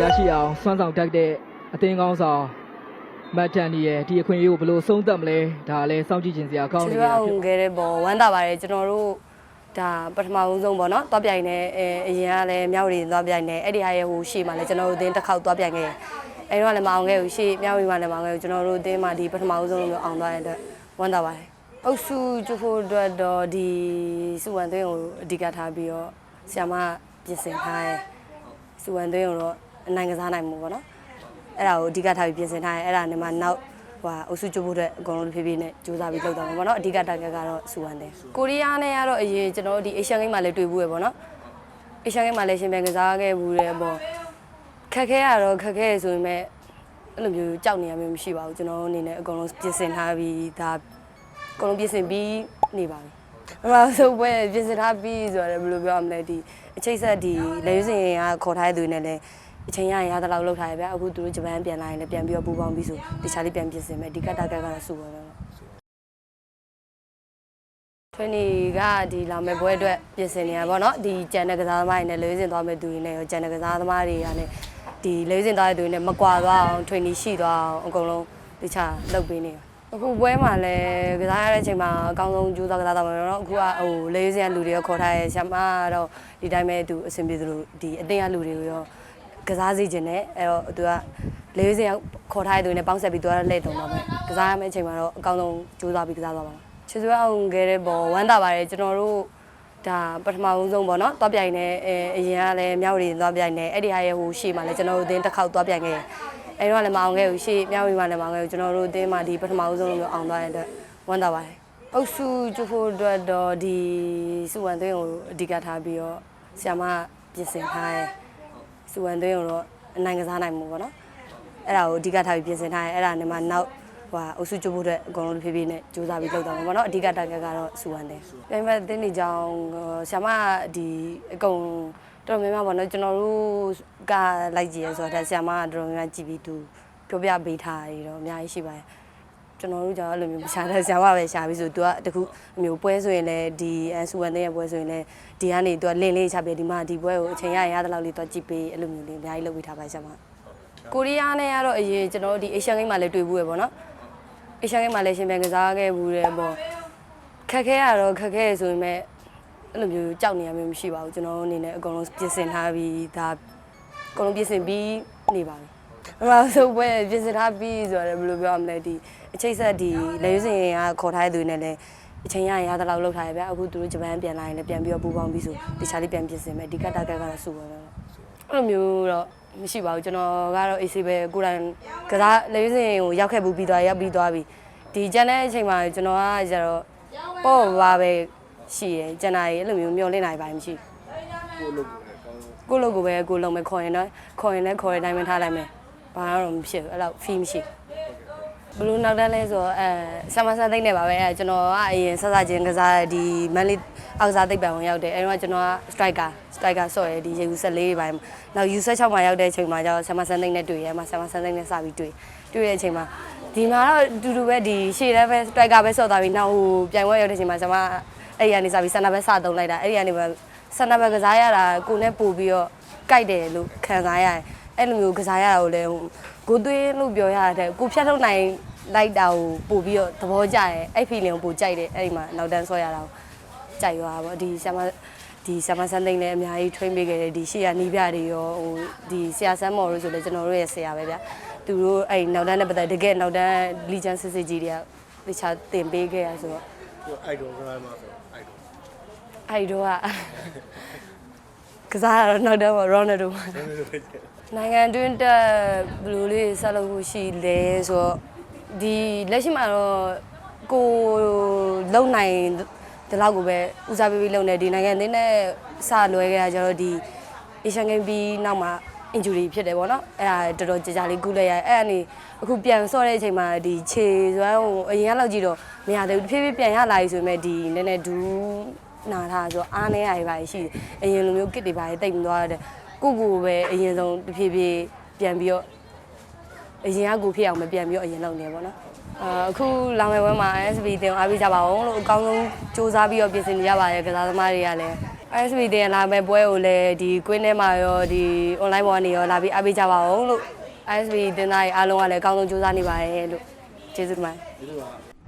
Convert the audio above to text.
ရရှိအောင်စွမ်းဆောင်တတ်တဲ့အသင်းကောင်းဆောင်မတ်တန်ဒီရဲ့ဒီအခွင့်အရေးကိုဘယ်လိုဆုံးသက်မလဲဒါလည်းစောင့်ကြည့်ခြင်းစရာကောင်းကျေးနေဇူးရအောင်ဖြစ်ခဲ့တဲ့ပေါ်ဝမ်းသာပါတယ်ကျွန်တော်တို့ဒါပထမဦးဆုံးပေါ့နော်သွားပြိုင်နေအဲအရင်ကလည်းမြောက်ရီသွားပြိုင်နေအဲ့ဒီဟာရဲ့ဟိုရှေ့မှာလည်းကျွန်တော်တို့အတင်းတစ်ခေါက်သွားပြိုင်ခဲ့တယ်အဲ့တော့လည်းမအောင်ခဲ့ဘူးရှေ့မြောက်ရီမှာလည်းမအောင်ခဲ့ဘူးကျွန်တော်တို့အတင်းမှာဒီပထမဦးဆုံးလို့အောင်သွားတဲ့အတွက်ဝမ်းသာပါတယ်အုပ်စုကျဖို့အတွက်တော့ဒီစုဝန်သွင်းကိုအဓိကထားပြီးတော့ဆ iam မပြင်ဆင်ထားတယ်စုဝန်သွင်းကိုတော့ အနိုင်ကစားနိုင်မှုပေါ့နော်အဲ့ဒါကိုအဓိကထားပြီးပြင်ဆင်ထားရဲအဲ့ဒါနဲ့မှနောက်ဟိုအုပ်စုကျုပ်ဖို့အတွက်အကုန်လုံးဖြည်းဖြည်းနဲ့စူးစမ်းပြီးလုပ်တော့မှာပေါ့နော်အဓိကတာဂက်ကတော့စူဝမ်တယ်ကိုရီးယားနဲ့ကတော့အရင်ကျွန်တော်တို့ဒီ Asian Game မှာလည်းတွေ့ဘူးရပေါ့နော် Asian Game မှာလည်းရှင်ပြန်ကစားခဲ့ဘူးတယ်ပေါ့ခက်ခဲရတော့ခက်ခဲရဆိုပေမဲ့အဲ့လိုမျိုးကြောက်နေရမျိုးမရှိပါဘူးကျွန်တော်တို့အနေနဲ့အကုန်လုံးပြင်ဆင်ထားပြီးဒါအကုန်လုံးပြင်ဆင်ပြီးနေပါပြီအမဆိုပွဲပြင်ဆင်ထားပြီးဆိုတော့ဘယ်လိုပြောရမလဲဒီအချိတ်ဆက်ဒီလေယူစင်ကခေါ်ထားတဲ့သူတွေနဲ့လည်း အချိန်ရရင်ရသလောက်လောက်ထားရဗျအခုသူတို့ဂျပန်ပြန်လာရင်လည်းပြန်ပြီးတော့ပူပေါင်းပြီးဆိုတခြားလေးပြန်ပြင်ဆင်မယ်ဒီကတ်တာကတ်ကတော့စုပါပဲ20ကဒီလာမယ့်ပွဲအတွက်ပြင်ဆင်နေရပါတော့ဒီကျန်တဲ့ကစားသမားတွေနဲ့လေယူစင်သွားမယ့်သူတွေနဲ့ရောကျန်တဲ့ကစားသမားတွေကလည်းဒီလေယူစင်သွားတဲ့သူတွေနဲ့မကွာသွားအောင်20ရှိသွားအောင်အကုန်လုံးတခြားလုပ်ပေးနေရအခုပွဲမှာလည်းကစားရတဲ့အချိန်မှာအကောင်းဆုံးကြိုးစားကစားတော့မယ်နော်အခုကဟိုလေယူစင်ကလူတွေရောခေါ်ထားရဲဆ iam မတော့ဒီတိုင်းပဲသူအဆင်ပြေသလိုဒီအတင်းကလူတွေကိုရော ကစားစီခြင်းနဲ့အဲ့တော့သူကလေးစင်ရောက်ခေါ်ထားတဲ့သူနဲ့ပေါင်းဆက်ပြီးသူကလှည့်တုံတော့မယ်ကစားရမယ့်အချိန်မှာတော့အကောင်းဆုံးကြိုးစားပြီးကစားသွားပါမယ်ချစ်စွဲအောင်ခဲ့တဲ့ပေါ်ဝမ်းသာပါတယ်ကျွန်တော်တို့ဒါပထမဦးဆုံးပေါ့နော်သွားပြိုင်နေအဲအရင်ကလည်းမြောက်ရီသွားပြိုင်နေအဲ့ဒီဟာရဲ့ဟိုရှေ့မှာလည်းကျွန်တော်တို့အတင်းတစ်ခေါက်သွားပြိုင်ခဲ့တယ်အဲ့တော့လည်းမအောင်ခဲ့ဘူးရှေ့မြောက်ရီမှာလည်းမအောင်ခဲ့ဘူးကျွန်တော်တို့အတင်းမှာဒီပထမဦးဆုံးလို့အောင်သွားတဲ့အတွက်ဝမ်းသာပါတယ်အုပ်စုကျဖို့အတွက်တော့ဒီစုဝန်သွင်းကိုအဓိကထားပြီးတော့ဆ iam မပြင်ဆင်ထားရဲ စူဝန်သွင်းကိုတော့အနိုင်ကစားနိုင်မှုပေါ့နော်အဲ့ဒါကိုအဓိကထားပြီးပြင်ဆင်ထားရဲအဲ့ဒါနဲ့မှနောက်ဟိုအုပ်စုကျုပ်ဖို့အတွက်အကုန်လုံးဖြည်းဖြည်းနဲ့စူးစမ်းပြီးလုပ်တော့မှာပေါ့နော်အဓိကတာဂက်ကတော့စူဝန်တယ်ပြန်မဲ့တင်းနေကြောင်းဆ iam မဒီအကုန်တော်တော်များများပေါ့နော်ကျွန်တော်တို့ကလိုက်ကြည့်ရဆိုတော့ဆ iam မကတော်တော်များများကြည့်ပြီးသူပြောပြပေးထားရတော့အများကြီးရှိပါတယ် ကျွန်တော်တို့ကြောင့်အဲ့လိုမျိုးမရှာတဲ့ဆရာမပဲရှာပြီးဆိုသူကတခုအမျိုးပွဲဆိုရင်လည်းဒီအဆူဝန်တဲ့ရဲ့ပွဲဆိုရင်လည်းဒီကနေသူကလင်းလေးချပြဒီမှာဒီပွဲကိုအချိန်ရရင်ရတဲ့လောက်လေးသူကြည့်ပေးအဲ့လိုမျိုးလေးအများကြီးလုပ်ပေးထားပါဆရာမကိုရီးယားနဲ့ကတော့အရင်ကျွန်တော်တို့ဒီ Asian Game မှာလည်းတွေ့ဘူးရပေါ့နော် Asian Game မှာလည်းရှင်ပြန်ကစားခဲ့ဘူးတယ်ပေါ့ခက်ခဲရတော့ခက်ခဲရဆိုပေမဲ့အဲ့လိုမျိုးကြောက်နေရမျိုးမရှိပါဘူးကျွန်တော်တို့အနေနဲ့အကုန်လုံးပြင်ဆင်ထားပြီးဒါအကုန်လုံးပြင်ဆင်ပြီးနေပါပြီ အမဆိုပွဲပြင်ဆင်ထားပြီးဆိုတော့ဘယ်လိုပြောရမလဲဒီအချိတ်ဆက်ဒီလေယူစင်ကခေါ်ထားတဲ့သူတွေနဲ့လည်းအချိန်ရရင်ရသလောက်လောက်ထားရဗျအခုသူတို့ဂျပန်ပြန်လာရင်လည်းပြန်ပြီးတော့ပူပေါင်းပြီးဆိုတခြားလေးပြန်ပြင်ဆင်မယ်ဒီကတ်တာကတ်ကတော့စုပါပဲအဲ့လိုမျိုးတော့မရှိပါဘူးကျွန်တော်ကတော့ AC ပဲကိုယ်တိုင်ကစားလေယူစင်ကိုရောက်ခဲ့ဘူးပြီးသွားရောက်ပြီးသွားပြီဒီကျန်တဲ့အချိန်မှာကျွန်တော်ကကျတော့ပေါ့ပါပဲရှိရယ်ကျန်တာကြီးအဲ့လိုမျိုးမျောလင့်နိုင်ပါမရှိကိုလိုကိုပဲကိုလုံးမယ်ခေါ်ရင်တော့ခေါ်ရင်လည်းခေါ်တဲ့အတိုင်းပဲထားလိုက်မယ် ဘာတော့မဖြစ်ဘူးအဲ့လောက် fee မရှိဘလူးနောက်တန်းလဲဆိုတော့အဲဆမ်မဆန်သိမ့်နေပါပဲအဲကျွန်တော်ကအရင်ဆက်စားခြင်းကစားတဲ့ဒီမန်လေးအောက်ကစားသိပ်ပံဝင်ရောက်တယ်အဲတော့ကျွန်တော်က striker striker ဆော့ရယ်ဒီရေယူဆက်လေးပိုင်းနောက်ယူဆက်6မှာရောက်တဲ့အချိန်မှာကျတော့ဆမ်မဆန်သိမ့်နဲ့တွေ့ရမှာဆမ်မဆန်သိမ့်နဲ့စပြီးတွေ့တွေ့တဲ့အချိန်မှာဒီမှာတော့အတူတူပဲဒီရှေ့တန်းပဲ striker ပဲဆော့သွားပြီးနောက်ဟိုပြိုင်ပွဲရောက်တဲ့အချိန်မှာဆမ်မအဲ့ဒီကနေစပြီးဆန်နာပဲစသုံးလိုက်တာအဲ့ဒီကနေပဲဆန်နာပဲကစားရတာကိုနဲ့ပို့ပြီးတော့ကြိုက်တယ်လို့ခံစားရတယ် အဲ့လိုမျိုးကစားရတာကိုလည်းကိုသွေးလို့ပြောရတဲ့ကိုဖြတ်ထုတ်နိုင်လိုက်တာကိုပို့ပြီးတော့သဘောကျတယ်အဲ့ feeling ကိုပို့ကြိုက်တယ်အဲ့ဒီမှာနောက်တန်းဆွဲရတာကိုကြိုက်သွားတာပေါ့ဒီဆမ်မဒီဆမ်မဆန်းသိန်းလည်းအများကြီး train ပေးခဲ့တယ်ဒီရှေ့ရနီးပြတွေရောဟိုဒီဆရာဆန်းမော်တို့ဆိုလည်းကျွန်တော်တို့ရဲ့ဆရာပဲဗျသူတို့အဲ့နောက်တန်းနဲ့ပတ်သက်တကယ်နောက်တန်း legend စစ်စစ်ကြီးတွေကတခြားတင်ပေးခဲ့ရဆိုတော့ကိုအိုက်ဒိုကမှာဆိုအိုက်ဒိုအဲ့တော့က ကစားရတော့နောက်တန်းမှာ Ronaldo နိုင်ငံတွင်းတက်ဘယ်လိုလေးဆက်လုပ်ဖို့ရှိလဲဆိုတော့ဒီလက်ရှိမှာတော့ကိုလုံနိုင်ဒီလောက်ကိုပဲဦးစားပေးပြီးလုပ်နေဒီနိုင်ငံသင်းနဲ့စလွဲခဲ့တာကျတော့ဒီ Asian Game ပြီးနောက်မှာ injury ဖြစ်တယ်ပေါ့နော်အဲ့ဒါတော်တော်ကြာကြာလေးကုလိုက်ရအဲ့ဒါနေအခုပြန်ဆော့တဲ့အချိန်မှာဒီခြေစွမ်းဟိုအရင်ကလောက်ကြည့်တော့မရသေးဘူးတဖြည်းဖြည်းပြန်ရလာပြီဆိုပေမဲ့ဒီနည်းနည်းဒူး နာထားဆိုတော့အားနေရပါရှိတယ်အရင်လိုမျိုးကစ်တွေပါတိတ်မသွားတဲ့ကိုကိုပဲအရင်ဆုံးတဖြည်းဖြည်းပြန်ပြီးတော့အရင်ကကိုဖြစ်အောင်မပြန်ပြီးတော့အရင်လုပ်နေပါတော့အာအခုလောင်ဝဲဝဲမှာ SB တင်အားပေးကြပါအောင်လို့အကောင်းဆုံးစူးစမ်းပြီးတော့ပြင်ဆင်နေကြပါရဲ့ကစားသမားတွေကလည်း ISB တင်လာမဲ့ပွဲကိုလည်းဒီကွင်းထဲမှာရောဒီ online ပေါ်ကနေရောလာပြီးအားပေးကြပါအောင်လို့ ISB တင်သားတွေအားလုံးကလည်းအကောင်းဆုံးကြိုးစားနေပါတယ်လို့ကျေးဇူးတင်ပါတယ်ဒီလိုက